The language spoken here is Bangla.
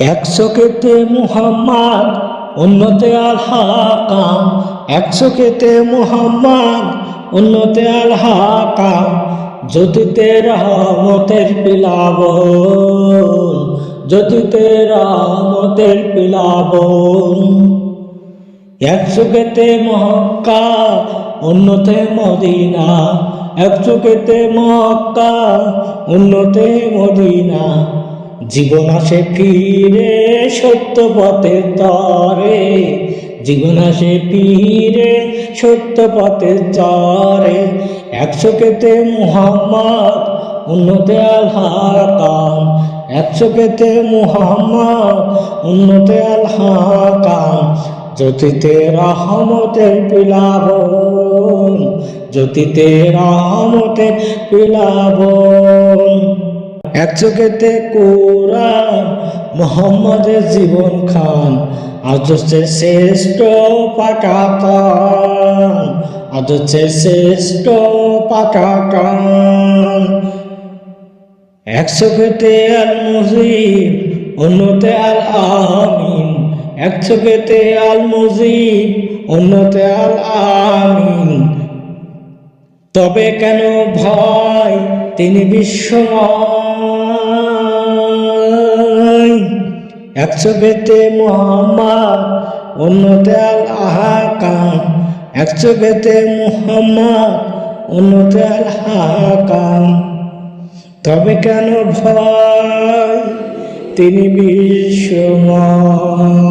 একশো কেতে মুহাম্মদ, উন্নতে আল হাকাম। একশো কেতে মুহাম্মদ, উন্নতে আল হাকাম। জ্যোতিতে রহমতের পিলাবন জ্যোতিতে রহমতের পিলাব একশো কেতে মক্কা, উন্নতে মদিনা। একশো কেতে মক্কা, উন্নতে মদিনা। জীবন আসে ফিরে, সত্য পথের তরে জীবন আসে ফিরে, সত্য পথে তরে একশো কেতে মুহাম্মদ উন্নতে আল হাকাম। একশো কেতে মুহাম্মদ উন্নতে আল হাকাম। জ্যোতিতে রহমতের পিলাবন, জ্যোতিতে রহমতের পিলাবন। এক চোখেতে কোরআন জীবন খান। হচ্ছে শ্রেষ্ঠ পাকাকান আজ হচ্ছে শ্রেষ্ঠ পাকাকান একশো কেতে আল মুজিব অন্যতে আল আমিন একশো কেতে আল মুজিব অন্যতে আল আমিন তবে কেন ভয় তিনি বিশ্বময় একশো বেতে মোহাম্মদ, অন্যতে আল আহাকাম। একশো বেতে মোহাম্মদ, অন্যতে আল কাম তবে কেন ভয়? তিনি বিশ্বময়।